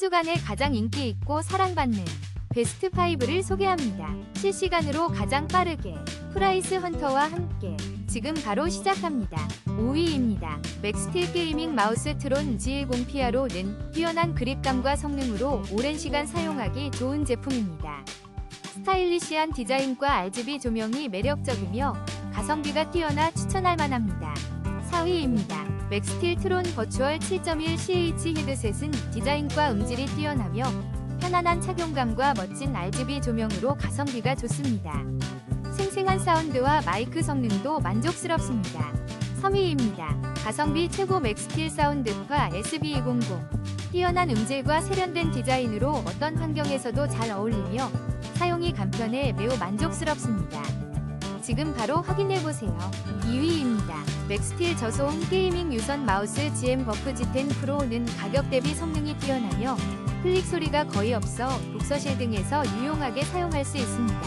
주간에 가장 인기 있고 사랑받는 베스트 5를 소개합니다. 실시간으로 가장 빠르게 프라이스 헌터와 함께 지금 바로 시작합니다. 5위입니다. 맥스틸 게이밍 마우스 트론 G10PRO는 뛰어난 그립감과 성능으로 오랜 시간 사용하기 좋은 제품입니다. 스타일리시한 디자인과 RGB 조명이 매력적이며 가성비가 뛰어나 추천할 만합니다. 4위입니다. 맥스틸 트론 버추얼 7.1 CH 헤드셋은 디자인과 음질이 뛰어나며 편안한 착용감과 멋진 RGB 조명으로 가성비가 좋습니다. 생생한 사운드와 마이크 성능도 만족스럽습니다. 3위입니다. 가성비 최고 맥스틸 사운드파 SB200 뛰어난 음질과 세련된 디자인으로 어떤 환경에서도 잘 어울리며 사용이 간편해 매우 만족스럽습니다. 지금 바로 확인해보세요. 2위입니다. 맥스틸 저소음 게이밍 유선 마우스 GM 버프 G10 프로는 가격 대비 성능이 뛰어나며 클릭 소리가 거의 없어 독서실 등에서 유용하게 사용할 수 있습니다.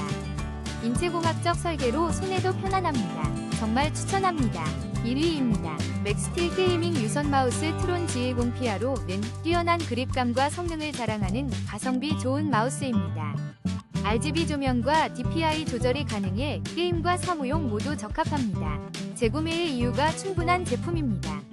인체공학적 설계로 손에도 편안합니다. 정말 추천합니다. 1위입니다. 맥스틸 게이밍 유선 마우스 트론 G10PRO는 뛰어난 그립감과 성능을 자랑하는 가성비 좋은 마우스입니다. RGB 조명과 DPI 조절이 가능해 게임과 사무용 모두 적합합니다. 재구매의 이유가 충분한 제품입니다.